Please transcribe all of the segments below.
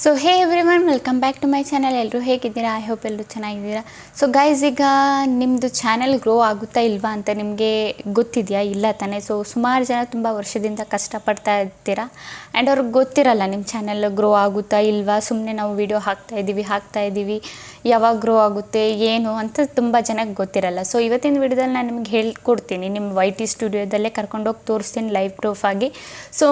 So hey everyone welcome back to my channel ಎಲ್ಲರೂ ಹೇಗಿದ್ದೀರಾ? I hope ಎಲ್ಲರೂ ಚೆನ್ನಾಗಿದ್ದೀರಾ? ಸೊ ಗೈಸ್ ಈಗ ನಿಮ್ಮದು ಚಾನಲ್ ಗ್ರೋ ಆಗುತ್ತಾ ಇಲ್ವಾ ಅಂತ ನಿಮಗೆ ಗೊತ್ತಿದೆಯಾ? ಇಲ್ಲ ತಾನೇ? ಸೊ ಸುಮಾರು ಜನ ತುಂಬ ವರ್ಷದಿಂದ ಕಷ್ಟಪಡ್ತಾ ಇರ್ತೀರಾ ಆ್ಯಂಡ್ ಅವ್ರಿಗೆ ಗೊತ್ತಿರಲ್ಲ ನಿಮ್ಮ ಚಾನಲ್ ಗ್ರೋ ಆಗುತ್ತಾ ಇಲ್ವಾ? ಸುಮ್ಮನೆ ನಾವು ವಿಡಿಯೋ ಹಾಕ್ತಾ ಇದ್ದೀವಿ ಹಾಕ್ತಾ ಇದ್ದೀವಿ. ಯಾವಾಗ ಗ್ರೋ ಆಗುತ್ತೆ, ಏನು ಅಂತ ತುಂಬ ಜನಕ್ಕೆ ಗೊತ್ತಿರಲ್ಲ. ಸೊ ಇವತ್ತಿನ ವಿಡಿಯೋದಲ್ಲಿ ನಾನು ನಿಮ್ಗೆ ಹೇಳ್ಕೊಡ್ತೀನಿ. ನಿಮ್ಮ ವೈ ಟಿ ಸ್ಟುಡಿಯೋದಲ್ಲೇ ಕರ್ಕೊಂಡೋಗಿ ತೋರಿಸ್ತೀನಿ ಲೈವ್ ಪ್ರೂಫ್ ಆಗಿ. ಸೊ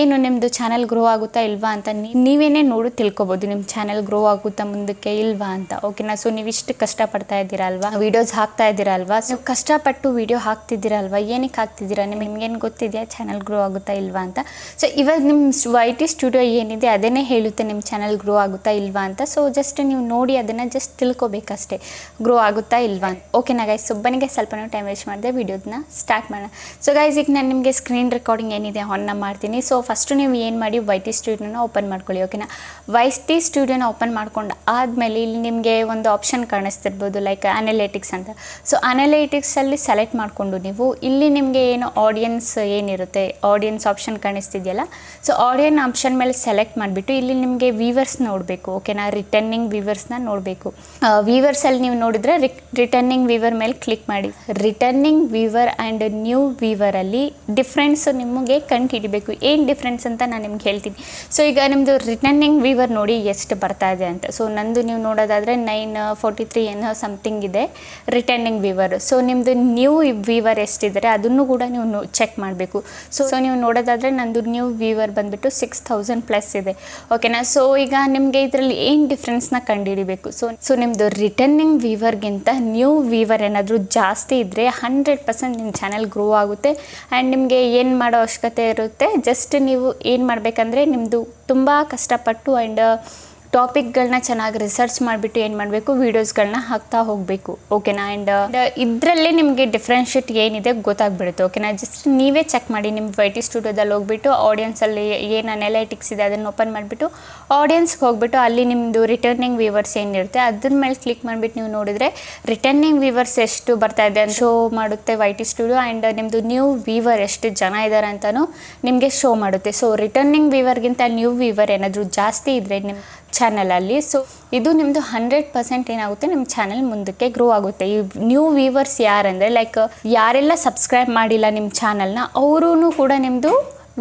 ಏನು ನಿಮ್ಮದು ಚಾನಲ್ ಗ್ರೋ ಆಗುತ್ತಾ ಇಲ್ವಾ ಅಂತ ನೀವೇನೇ ನೋಡಿ, ತಿಳ್ಕೊಬೋದು. ನಿಮ್ಮ ಚಾನೆಲ್ ಗ್ರೋ ಆಗುತ್ತಾ ಮುಂದಕ್ಕೆ ಇಲ್ವಾ ಅಂತ. ಓಕೆನಾ ಸೊ ನೀವು ಇಷ್ಟು ಕಷ್ಟಪಡ್ತಾ ಇದ್ದೀರಾ ಅಲ್ವಾ ವಿಡಿಯೋಸ್ ಹಾಕ್ತಾ ಇದ್ದೀರಾ ಅಲ್ವಾ ನೀವು ಕಷ್ಟಪಟ್ಟು ವಿಡಿಯೋ ಹಾಕ್ತಿದ್ದೀರಾ ಅಲ್ವಾ ಏನಕ್ಕೆ ಹಾಕ್ತಿದ್ದೀರಾ? ನಿಮ್ಗೇನು ಗೊತ್ತಿದೆಯಾ? ಚಾನಲ್ ಗ್ರೋ ಆಗುತ್ತಾ ಇಲ್ವಾ ಅಂತ? ಸೊ ಇವಾಗ ನಿಮ್ಮ ವೈ ಟಿ ಸ್ಟುಡಿಯೋ ಏನಿದೆ, ಅದನ್ನೇ ಹೇಳುತ್ತೆ ನಿಮ್ಮ ಚಾನಲ್ ಗ್ರೋ ಆಗುತ್ತಾ ಇಲ್ವಾ ಅಂತ. ಸೊ ಜಸ್ಟ್ ನೀವು ನೋಡಿ, ಅದನ್ನು ಜಸ್ಟ್ ತಿಳ್ಕೊಬೇಕಷ್ಟೇ. ಗ್ರೋ ಆಗುತ್ತಾ ಇಲ್ವಾ ಓಕೆನಾ ಗೈಸ್ ಸುಬ್ಬನಿಗೆ ಸ್ವಲ್ಪ ಟೈಮ್ ವೇಸ್ಟ್ ಮಾಡಿದೆ ವಿಡಿಯೋದನ್ನ ಸ್ಟಾರ್ಟ್ ಮಾಡೋಣ. ಸೊ ಗೈಸ್ ಈಗ ನಾನು ನಿಮಗೆ ಸ್ಕ್ರೀನ್ ರೆಕಾರ್ಡಿಂಗ್ ಏನಿದೆ ಆನ್ನ ಮಾಡ್ತೀನಿ. ಸೊ ಫಸ್ಟು ನೀವು ಏನು ಮಾಡಿ ವೈ ಟಿ ಸ್ಟುಡಿಯೋನ ಓಪನ್ ಮಾಡ್ಕೊಳ್ಳಿ ಓಕೆನಾ ವೈ ಟಿ ಸ್ಟುಡಿಯೋನ ಓಪನ್ ಮಾಡ್ಕೊಂಡು ಆದಮೇಲೆ ಇಲ್ಲಿ ನಿಮಗೆ ಒಂದು ಆಪ್ಷನ್ ಕಾಣಿಸ್ತಿರ್ಬೋದು ಲೈಕ್ ಅನಲಿಟಿಕ್ಸ್ ಅಂತ. ಸೊ ಅನಲಿಟಿಕ್ಸಲ್ಲಿ ಸೆಲೆಕ್ಟ್ ಮಾಡಿಕೊಂಡು ನೀವು, ಇಲ್ಲಿ ನಿಮಗೆ ಏನು ಆಡಿಯನ್ಸ್ ಏನಿರುತ್ತೆ ಆಡಿಯನ್ಸ್ ಆಪ್ಷನ್ ಕಾಣಿಸ್ತಿದೆಯಲ್ಲ? ಸೊ ಆಡಿಯನ್ ಆಪ್ಷನ್ ಮೇಲೆ ಸೆಲೆಕ್ಟ್ ಮಾಡಿಬಿಟ್ಟು ಇಲ್ಲಿ ನಿಮಗೆ ವೀವರ್ಸ್ ನೋಡಬೇಕು ಓಕೆನಾ ರಿಟರ್ನಿಂಗ್ ವೀವರ್ಸ್ನ ನೋಡಬೇಕು. ವೀವರ್ಸಲ್ಲಿ ನೀವು ನೋಡಿದ್ರೆ ರಿಟರ್ನಿಂಗ್ ವೀವರ್ ಮೇಲೆ ಕ್ಲಿಕ್ ಮಾಡಿ. ರಿಟರ್ನಿಂಗ್ ವೀವರ್ ಆ್ಯಂಡ್ ನ್ಯೂ ವೀವರಲ್ಲಿ ಡಿಫ್ರೆನ್ಸ್ ನಿಮಗೆ ಕಂಡು ಹಿಡಿಬೇಕು. ಏನು ಡಿಫ್ರೆನ್ಸ್ ಅಂತ ನಾನು ನಿಮ್ಗೆ ಹೇಳ್ತೀನಿ. ಸೊ ಈಗ ನಿಮ್ಮದು ರಿಟರ್ನಿಂಗ್ ವೀವರ್ ನೋಡಿ ಎಷ್ಟು ಬರ್ತಾ ಇದೆ ಅಂತ. ಸೊ ನಂದು ನೀವು ನೋಡೋದಾದರೆ ನೈನ್ ಫೋರ್ಟಿ ತ್ರೀ ಏನೋ ಸಮಥಿಂಗ್ ಇದೆ ರಿಟರ್ನಿಂಗ್ ವೀವರ್ ಸೊ ನಿಮ್ಮದು ನ್ಯೂ ವೀವರ್ ಎಷ್ಟಿದ್ದಾರೆ ಅದನ್ನು ಕೂಡ ನೀವು ಚೆಕ್ ಮಾಡಬೇಕು. ಸೊ ಸೊ ನೀವು ನೋಡೋದಾದರೆ ನಂದು ನ್ಯೂ ವೀವರ್ ಬಂದುಬಿಟ್ಟು ಸಿಕ್ಸ್ ಥೌಸಂಡ್ ಪ್ಲಸ್ ಇದೆ. ಓಕೆನಾ ಸೊ ಈಗ ನಿಮಗೆ ಇದರಲ್ಲಿ ಏನು ಡಿಫ್ರೆನ್ಸ್ನ ಕಂಡುಹಿಡಿಬೇಕು ಸೊ ಸೊ ನಿಮ್ಮದು ರಿಟರ್ನಿಂಗ್ ವೀವರ್ಗಿಂತ ನ್ಯೂ ವೀವರ್ ಏನಾದರೂ ಜಾಸ್ತಿ ಇದ್ದರೆ ಹಂಡ್ರೆಡ್ ಪರ್ಸೆಂಟ್ ನಿಮ್ಮ ಚಾನಲ್ ಗ್ರೋ ಆಗುತ್ತೆ. ಆ್ಯಂಡ್ ನಿಮಗೆ ಏನು ಮಾಡೋ ಅವಶ್ಯಕತೆ ಇರುತ್ತೆ? ಜಸ್ಟ್ ನೀವು ಏನು ಮಾಡಬೇಕಂದ್ರೆ ನಿಮ್ಮದು ತುಂಬ ಕಷ್ಟಪಟ್ಟು ಆ್ಯಂಡ್ ಟಾಪಿಕ್ಗಳನ್ನ ಚೆನ್ನಾಗಿ ರಿಸರ್ಚ್ ಮಾಡಿಬಿಟ್ಟು ಏನು ಮಾಡಬೇಕು ವೀಡಿಯೋಸ್ಗಳನ್ನ ಹಾಕ್ತಾ ಹೋಗಬೇಕು ಓಕೆನಾ ಆ್ಯಂಡ್ ಇದರಲ್ಲೇ ನಿಮಗೆ ಡಿಫ್ರೆನ್ಷಿಯೇಟ್ ಏನಿದೆ ಗೊತ್ತಾಗ್ಬಿಡುತ್ತೆ ಓಕೆನಾ ಜಸ್ಟ್ ನೀವೇ ಚೆಕ್ ಮಾಡಿ ನಿಮ್ಮ ವೈ ಟಿ ಸ್ಟುಡಿಯೋದಲ್ಲಿ ಹೋಗ್ಬಿಟ್ಟು ಆಡಿಯನ್ಸಲ್ಲಿ ಏನು ಅನಲೈಟಿಕ್ಸ್ ಇದೆ ಅದನ್ನು ಓಪನ್ ಮಾಡಿಬಿಟ್ಟು ಆಡಿಯನ್ಸ್ಗೆ ಹೋಗ್ಬಿಟ್ಟು ಅಲ್ಲಿ ನಿಮ್ಮದು ರಿಟರ್ನಿಂಗ್ ವ್ಯೂವರ್ಸ್ ಏನಿರುತ್ತೆ, ಅದ್ರ ಮೇಲೆ ಕ್ಲಿಕ್ ಮಾಡಿಬಿಟ್ಟು ನೀವು ನೋಡಿದರೆ ರಿಟರ್ನಿಂಗ್ ವ್ಯೂವರ್ಸ್ ಎಷ್ಟು ಬರ್ತಾ ಇದೆ ಅಂತ ಶೋ ಮಾಡುತ್ತೆ ವೈ ಟಿ ಸ್ಟುಡಿಯೋ ಆ್ಯಂಡ್ ನಿಮ್ಮದು ನ್ಯೂ ವೀವರ್ ಎಷ್ಟು ಜನ ಇದ್ದಾರೆ ಅಂತಲೂ ನಿಮಗೆ ಶೋ ಮಾಡುತ್ತೆ. ಸೊ ರಿಟರ್ನಿಂಗ್ ವೀವರ್ಗಿಂತ ನ್ಯೂ ವೀವರ್ ಏನಾದರೂ ಜಾಸ್ತಿ ಇದ್ದರೆ ನಿಮ್ಮ ಚಾನಲಲ್ಲಿ ಸೊ ಇದು ನಿಮ್ಮದು ಹಂಡ್ರೆಡ್ ಪರ್ಸೆಂಟ್ ಏನಾಗುತ್ತೆ ನಿಮ್ಮ ಚಾನಲ್ ಮುಂದಕ್ಕೆ ಗ್ರೋ ಆಗುತ್ತೆ. ಈ ನ್ಯೂ ವ್ಯೂವರ್ಸ್ ಯಾರಂದರೆ ಲೈಕ್ ಯಾರೆಲ್ಲ ಸಬ್ಸ್ಕ್ರೈಬ್ ಮಾಡಿಲ್ಲ ನಿಮ್ಮ ಚಾನಲ್ನ ಅವರೂ ಕೂಡ ನಿಮ್ಮದು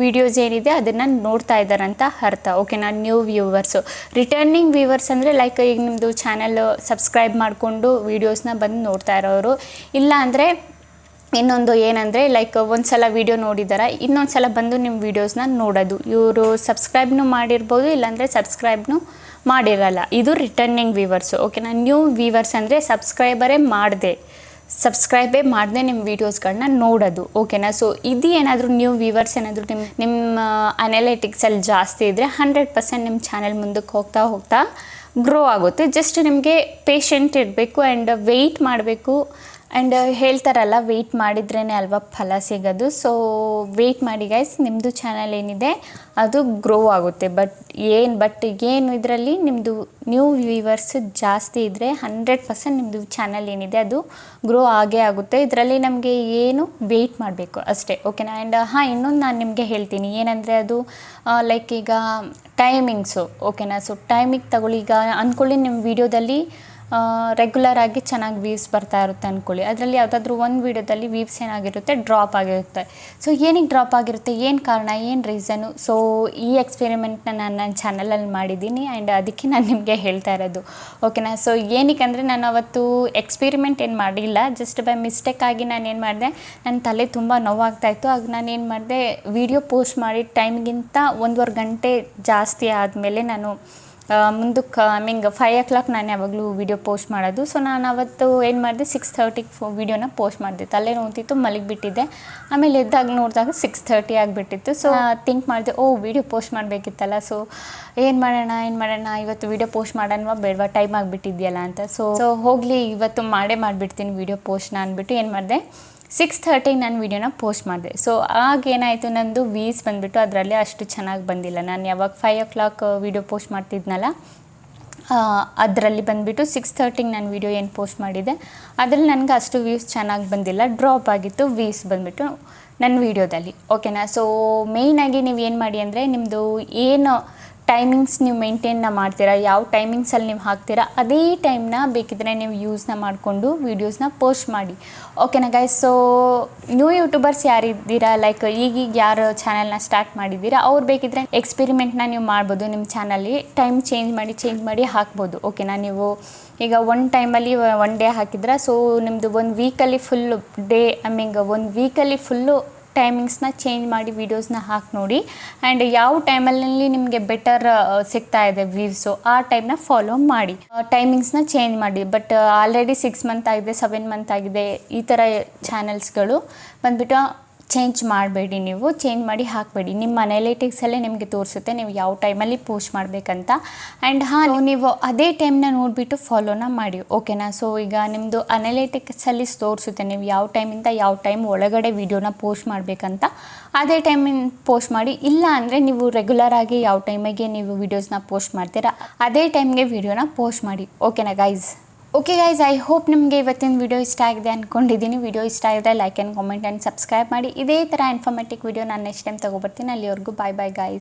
ವಿಡಿಯೋಸ್ ಏನಿದೆ ಅದನ್ನು ನೋಡ್ತಾ ಇದ್ದಾರಂತ ಅಂತ ಅರ್ಥ. ಓಕೆನಾ ನ್ಯೂ ವ್ಯೂವರ್ಸು ರಿಟರ್ನಿಂಗ್ ವ್ಯೂವರ್ಸ್ ಅಂದರೆ ಲೈಕ್ ಈಗ ನಿಮ್ಮದು ಚಾನಲ್ ಸಬ್ಸ್ಕ್ರೈಬ್ ಮಾಡಿಕೊಂಡು ವೀಡಿಯೋಸ್ನ ಬಂದು ನೋಡ್ತಾ ಇರೋರು. ಇಲ್ಲ ಅಂದರೆ ಇನ್ನೊಂದು ಏನಂದರೆ ಲೈಕ್ ಒಂದು ಸಲ ವೀಡಿಯೋ ನೋಡಿದಾರ ಇನ್ನೊಂದು ಸಲ ಬಂದು ನಿಮ್ಮ ವೀಡಿಯೋಸ್ನ ನೋಡೋದು. ಇವರು ಸಬ್ಸ್ಕ್ರೈಬ್ನು ಮಾಡಿರ್ಬೋದು, ಇಲ್ಲಾಂದರೆ ಸಬ್ಸ್ಕ್ರೈಬ್ನು ಮಾಡಿರಲ್ಲ. ಇದು ರಿಟರ್ನಿಂಗ್ ವ್ಯೂವರ್ಸು ಓಕೆನಾ ನ್ಯೂ ವ್ಯೂವರ್ಸ್ ಅಂದರೆ ಸಬ್ಸ್ಕ್ರೈಬರೇ ಮಾಡಿದೆ. ಸಬ್ಸ್ಕ್ರೈಬೇ ಮಾಡದೆ ನಿಮ್ಮ ವೀಡಿಯೋಸ್ಗಳನ್ನ ನೋಡೋದು ಓಕೆನಾ ಸೊ ಇದು ಏನಾದರೂ ನ್ಯೂ ವ್ಯೂವರ್ಸ್ ಏನಾದರೂ ನಿಮ್ಮ ನಿಮ್ಮ ಅನಾಲಿಟಿಕ್ಸಲ್ಲಿ ಜಾಸ್ತಿ ಇದ್ದರೆ ಹಂಡ್ರೆಡ್ ಪರ್ಸೆಂಟ್ ನಿಮ್ಮ ಚಾನೆಲ್ ಮುಂದಕ್ಕೆ ಹೋಗ್ತಾ ಹೋಗ್ತಾ ಗ್ರೋ ಆಗುತ್ತೆ. ಜಸ್ಟ್ ನಿಮಗೆ ಪೇಷಂಟ್ ಇರಬೇಕು ಆ್ಯಂಡ್ ವೆಯ್ಟ್ ಮಾಡಬೇಕು. ಆ್ಯಂಡ್ ಹೇಳ್ತಾರಲ್ಲ ವೆಯ್ಟ್ ಮಾಡಿದ್ರೇ ಅಲ್ವಾ ಫಲ ಸಿಗೋದು. ಸೊ ವೆಯ್ಟ್ ಮಾಡಿ ಗೈಸ್ ನಿಮ್ಮದು ಚಾನಲ್ ಏನಿದೆ, ಅದು ಗ್ರೋ ಆಗುತ್ತೆ. ಬಟ್ ಏನು ಬಟ್ ಏನು ಇದರಲ್ಲಿ ನಿಮ್ಮದು ನ್ಯೂ ವ್ಯೂವರ್ಸ್ ಜಾಸ್ತಿ ಇದ್ದರೆ ಹಂಡ್ರೆಡ್ ಪರ್ಸೆಂಟ್ ನಿಮ್ಮದು ಚಾನಲ್ ಏನಿದೆ, ಅದು ಗ್ರೋ ಆಗೇ ಆಗುತ್ತೆ. ಇದರಲ್ಲಿ ನಮಗೆ ಏನು ವೆಯ್ಟ್ ಮಾಡಬೇಕು ಅಷ್ಟೇ ಓಕೆನಾ ಆ್ಯಂಡ್ ಹಾಂ, ಇನ್ನೊಂದು ನಾನು ನಿಮಗೆ ಹೇಳ್ತೀನಿ. ಏನಂದರೆ ಅದು ಲೈಕ್ ಈಗ ಟೈಮಿಂಗ್ಸು ಓಕೆನಾ ಸೊ ಟೈಮಿಗೆ ತಗೊಳ್ಳಿ. ಈಗ ಅಂದ್ಕೊಳ್ಳಿ ನಿಮ್ಮ ವೀಡಿಯೋದಲ್ಲಿ ರೆಗ್ಯುಲರ್ ಆಗಿ ಚೆನ್ನಾಗಿ ವೀವ್ಸ್ ಬರ್ತಾ ಇರುತ್ತೆ ಅಂದ್ಕೊಳ್ಳಿ ಅದರಲ್ಲಿ ಯಾವುದಾದ್ರೂ ಒಂದು ವೀಡಿಯೋದಲ್ಲಿ ವೀವ್ಸ್ ಏನಾಗಿರುತ್ತೆ ಡ್ರಾಪ್ ಆಗಿರುತ್ತೆ. ಸೊ ಏನಕ್ಕೆ ಡ್ರಾಪ್ ಆಗಿರುತ್ತೆ, ಏನು ಕಾರಣ, ಏನು ರೀಸನು ಸೊ ಈ ಎಕ್ಸ್ಪೆರಿಮೆಂಟ್ನ ನಾನು ನನ್ನ ಚಾನಲಲ್ಲಿ ಮಾಡಿದ್ದೀನಿ ಆ್ಯಂಡ್ ಅದಕ್ಕೆ ನಾನು ನಿಮಗೆ ಹೇಳ್ತಾ ಇರೋದು. ಓಕೆನಾ ಸೊ ಏನಕ್ಕೆ ಅಂದರೆ ನಾನು ಅವತ್ತು ಎಕ್ಸ್ಪೆರಿಮೆಂಟ್ ಏನು ಮಾಡಿಲ್ಲ. ಜಸ್ಟ್ ಬೈ ಮಿಸ್ಟೇಕ್ ಆಗಿ ನಾನು ಏನು ಮಾಡಿದೆ ನನ್ನ ತಲೆ ತುಂಬ ನೋವಾಗ್ತಾಯಿತ್ತು ಆಗ ನಾನು ಏನು ಮಾಡಿದೆ ವಿಡಿಯೋ ಪೋಸ್ಟ್ ಮಾಡಿ ಟೈಮ್ಗಿಂತ ಒಂದೂವರೆ ಗಂಟೆ ಜಾಸ್ತಿ ಆದಮೇಲೆ ನಾನು ಮುಂದಕ್ಕೆ I mean five o'clock ನಾನು ಯಾವಾಗಲೂ ವೀಡಿಯೋ ಪೋಸ್ಟ್ ಮಾಡೋದು. ಸೊ ನಾನು ಅವತ್ತು ಏನು ಮಾಡಿದೆ ಸಿಕ್ಸ್ ಥರ್ಟಿಗೆ ಫೋ ವೀಡಿಯೋನ ಪೋಸ್ಟ್ ಮಾಡಿದೆ. ತಲೆ ನೋಡ್ತಿತ್ತು ಮಲಗಿಬಿಟ್ಟಿದ್ದೆ. ಆಮೇಲೆ ಎದ್ದಾಗ ನೋಡಿದಾಗ ಸಿಕ್ಸ್ ಥರ್ಟಿ ಆಗಿಬಿಟ್ಟಿತ್ತು. ಸೊ ಥಿಂಕ್ ಮಾಡಿದೆ, ಓ ವೀಡಿಯೋ ಪೋಸ್ಟ್ ಮಾಡಬೇಕಿತ್ತಲ್ಲ. ಸೊ ಏನು ಮಾಡೋಣ ಏನು ಮಾಡೋಣ, ಇವತ್ತು ವೀಡಿಯೋ ಪೋಸ್ಟ್ ಮಾಡೋಣವಾ, ಬೇಡವಾ ಟೈಮ್ ಆಗಿಬಿಟ್ಟಿದ್ಯಲ್ಲ ಅಂತ. ಸೊ ಸೊ ಹೋಗಲಿ, ಇವತ್ತು ಮಾಡೇ ಮಾಡಿಬಿಡ್ತೀನಿ ವೀಡಿಯೋ ಪೋಸ್ಟ್ನ ಅಂದ್ಬಿಟ್ಟು ಏನು ಮಾಡಿದೆ ಸಿಕ್ಸ್ ಥರ್ಟಿಗೆ ನಾನು ವೀಡಿಯೋನ ಪೋಸ್ಟ್ ಮಾಡಿದೆ. ಸೊ ಆಗ ಏನಾಯಿತು, ನಂದು ವೀಸ್ ಬಂದುಬಿಟ್ಟು ಅದರಲ್ಲಿ ಅಷ್ಟು ಚೆನ್ನಾಗಿ ಬಂದಿಲ್ಲ. ನಾನು ಯಾವಾಗ five o'clock video post ಮಾಡ್ತಿದ್ನಲ್ಲ ಅದರಲ್ಲಿ ಬಂದುಬಿಟ್ಟು ಸಿಕ್ಸ್ ಥರ್ಟಿಗೆ ನಾನು ವೀಡಿಯೋ ಏನು ಪೋಸ್ಟ್ ಮಾಡಿದೆ, ಅದರಲ್ಲಿ ನನಗೆ ಅಷ್ಟು ವ್ಯೂಸ್ ಚೆನ್ನಾಗಿ ಬಂದಿಲ್ಲ. ಡ್ರಾಪ್ ಆಗಿತ್ತು ವೀಸ್ ಬಂದುಬಿಟ್ಟು ನನ್ನ ವೀಡಿಯೋದಲ್ಲಿ ಓಕೆನಾ ಸೊ ಮೇಯ್ನಾಗಿ ನೀವು ಏನು ಮಾಡಿ ಅಂದರೆ ನಿಮ್ಮದು ಏನು ಟೈಮಿಂಗ್ಸ್ ನೀವು ಮೇಂಟೈನ್ನ ಮಾಡ್ತೀರಾ, ಯಾವ ಟೈಮಿಂಗ್ಸಲ್ಲಿ ನೀವು ಹಾಕ್ತೀರಾ, ಅದೇ ಟೈಮ್ನ ಬೇಕಿದ್ರೆ ನೀವು ಯೂಸ್ನ ಮಾಡಿಕೊಂಡು ವೀಡಿಯೋಸ್ನ ಪೋಸ್ಟ್ ಮಾಡಿ. ಓಕೆನಾ ಗೈಸ್ ಸೊ ನ್ಯೂ ಯೂಟ್ಯೂಬರ್ಸ್ ಯಾರಿದ್ದೀರಾ? ಲೈಕ್ ಈಗೀಗ ಯಾರು ಚಾನಲ್ನ ಸ್ಟಾರ್ಟ್ ಮಾಡಿದ್ದೀರಾ? ಅವ್ರು ಬೇಕಿದ್ರೆ ಎಕ್ಸ್ಪೆರಿಮೆಂಟ್ನ ನೀವು ಮಾಡ್ಬೋದು ನಿಮ್ಮ ಚಾನಲ್ಲಿ ಟೈಮ್ ಚೇಂಜ್ ಮಾಡಿ ಚೇಂಜ್ ಮಾಡಿ ಹಾಕ್ಬೋದು. ಓಕೆನಾ ನೀವು ಈಗ ಒನ್ ಟೈಮಲ್ಲಿ ಒನ್ ಡೇ ಹಾಕಿದ್ರೆ ಸೊ ನಿಮ್ಮದು ಒಂದು ವೀಕಲ್ಲಿ ಫುಲ್ಲು ಡೇ ಐ ಮೀನ್ ಒಂದು ವೀಕಲ್ಲಿ ಫುಲ್ಲು ಟೈಮಿಂಗ್ಸ್ನ ಚೇಂಜ್ ಮಾಡಿ ವೀಡಿಯೋಸ್ನ ಹಾಕಿ ನೋಡಿ. ಆ್ಯಂಡ್ ಯಾವ ಟೈಮಲ್ಲಿ ನಿಮಗೆ ಬೆಟರ್ ಸಿಗ್ತಾ ಇದೆ ವ್ಯೂಸು ಆ ಟೈಮ್ನ ಫಾಲೋ ಮಾಡಿ. ಟೈಮಿಂಗ್ಸ್ನ ಚೇಂಜ್ ಮಾಡಿ. ಬಟ್ ಆಲ್ರೆಡಿ ಸಿಕ್ಸ್ ಮಂತ್ ಆಗಿದೆ ಸೆವೆನ್ ಮಂತ್ ಆಗಿದೆ, ಈ ಥರ ಚಾನೆಲ್ಸ್ಗಳು ಬಂದ್ಬಿಟ್ಟು ಚೇಂಜ್ ಮಾಡಬೇಡಿ ನೀವು ಚೇಂಜ್ ಮಾಡಿ ಹಾಕಬೇಡಿ. ನಿಮ್ಮ ಅನಾಲಿಟಿಕ್ಸಲ್ಲೇ ನಿಮಗೆ ತೋರಿಸುತ್ತೆ, ನೀವು ಯಾವ ಟೈಮಲ್ಲಿ ಪೋಸ್ಟ್ ಮಾಡಬೇಕಂತ. ಆ್ಯಂಡ್ ಹಾಂ, ನೀವು ಅದೇ ಟೈಮ್ನ ನೋಡಿಬಿಟ್ಟು ಫಾಲೋನ ಮಾಡಿ ಓಕೆನಾ ಸೊ ಈಗ ನಿಮ್ಮದು ಅನಾಲಿಟಿಕ್ಸಲ್ಲಿ ತೋರಿಸುತ್ತೆ, ನೀವು ಯಾವ ಟೈಮಿಂದ ಯಾವ ಟೈಮ್ ಒಳಗಡೆ ವೀಡಿಯೋನ ಪೋಸ್ಟ್ ಮಾಡಬೇಕಂತ. ಅದೇ ಟೈಮಿಂದ ಪೋಸ್ಟ್ ಮಾಡಿ, ಇಲ್ಲ ಅಂದರೆ ನೀವು ರೆಗ್ಯುಲರ್ ಆಗಿ ಯಾವ ಟೈಮಿಗೆ ನೀವು ವೀಡಿಯೋಸ್ನ ಪೋಸ್ಟ್ ಮಾಡ್ತೀರಾ, ಅದೇ ಟೈಮ್ಗೆ ವೀಡಿಯೋನ ಪೋಸ್ಟ್ ಮಾಡಿ ಓಕೆನಾ guys okay guys I hope ನಿಮಗೆ ಇವತ್ತಿನ ವಿಡಿಯೋ ಇಷ್ಟ ಆಗಿದೆ ಅಂದ್ಕೊಂಡಿದ್ದೀನಿ ವಿಡಿಯೋ ಇಷ್ಟ ಆದರೆ like and comment and subscribe ಮಾಡಿ. ಇದೇ ಥರ ಇನ್ಫಾರ್ಮೇಟಿವ್ ವಿಡಿಯೋ ನಾನು ನೆಕ್ಸ್ಟ್ ಟೈಮ್ ತೊಗೊಬರ್ತೀನಿ. ಅಲ್ಲಿವರೆಗೂ ಬಾಯ್ ಬಾಯ್ ಗೈಸ್